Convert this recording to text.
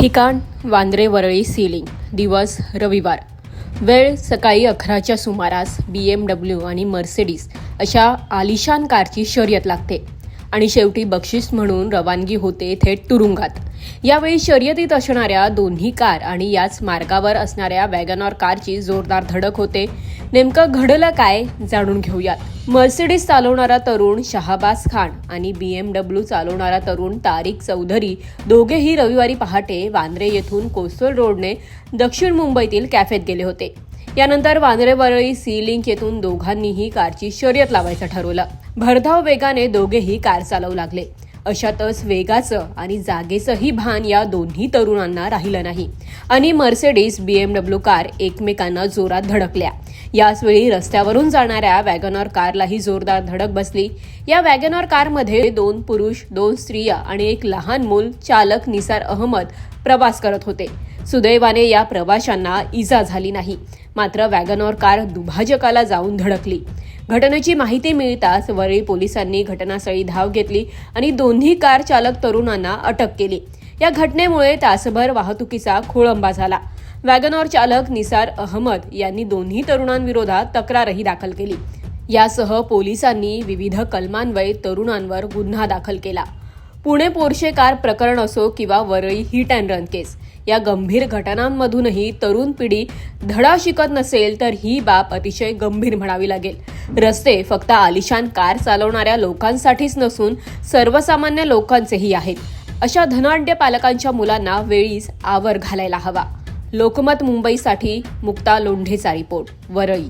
ठिकाण वांद्रे वरळी सीलिंग दिवस रविवार. वेळ सकाळी अकराच्या सुमारास बी एम डब्ल्यू आणि मर्सिडीज अशा आलिशान कारची शर्यत लागते. आणि शेवटी बक्षीस म्हणून रवानगी होते थेट तुरुंगात. यावेळी शर्यतीत असणाऱ्या दोन्ही कार आणि याच मार्गावर असणाऱ्या वॅगनॉर कारची जोरदार धडक होते. नेमकं घडलं काय जाणून घेऊयात. मर्सिडीज चालवणारा तरुण शहाबाज खान आणि बी एम डब्ल्यू चालवणारा तरुण तारिक चौधरी दोघेही रविवारी पहाटे वांद्रे येथून कोस्टल रोडने दक्षिण मुंबईतील कॅफेत गेले होते. यानंतर वांद्रे वरळी सी लिंक येथून दोघांनीही कारची शर्यत लावायचं ठरवलं. भरधाव वेगाने दोघेही कार चालवू लागले. अशातच वेगाचं आणि जागेचंही भान या दोन्ही तरुणांना राहिलं नाही. आणि मर्सेडीज डब्ल्यू कार एकमेकांना जोरात धडकल्या. याचवेळी रस्त्यावरून जाणाऱ्या वॅगनॉर कारलाही जोरदार धडक बसली. या वॅगनॉर कारमध्ये दोन पुरुष दोन स्त्रिया आणि एक लहान मूल चालक निसार अहमद प्रवास करत होते. सुदैवाने या प्रवाशांना इजा झाली नाही. मात्र वॅगनॉर कार दुभाजकाला जाऊन धडकली. घटनेची माहिती मिळताच वरळी पोलिसांनी घटनास्थळी धाव घेतली आणि दोन्ही कार चालक तरुणांना अटक केली. या घटनेमुळे तासभर वाहतुकीचा खोळंबा झाला. वॅगनॉर चालक निसार अहमद यांनी दोन्ही तरुणांविरोधात तक्रारही दाखल केली. यासह पोलिसांनी विविध कलमान्वये तरुणांवर गुन्हा दाखल केला. पुणे पोर्शे कार प्रकरण असो किंवा Worli hit and run case या गंभीर घटनांमधूनही तरुण पिढी धडा शिकत नसेल तर ही बाब अतिशय गंभीर म्हणावी लागेल. रस्ते फक्त आलिशान कार चालवणाऱ्या लोकांसाठीच नसून सर्वसामान्य लोकांचेही आहेत. अशा धनाढ्य पालकांच्या मुलांना वेळीच आवर घालायला हवा. लोकमत मुंबईसाठी मुक्ता लोंढेचा रिपोर्ट वरळी.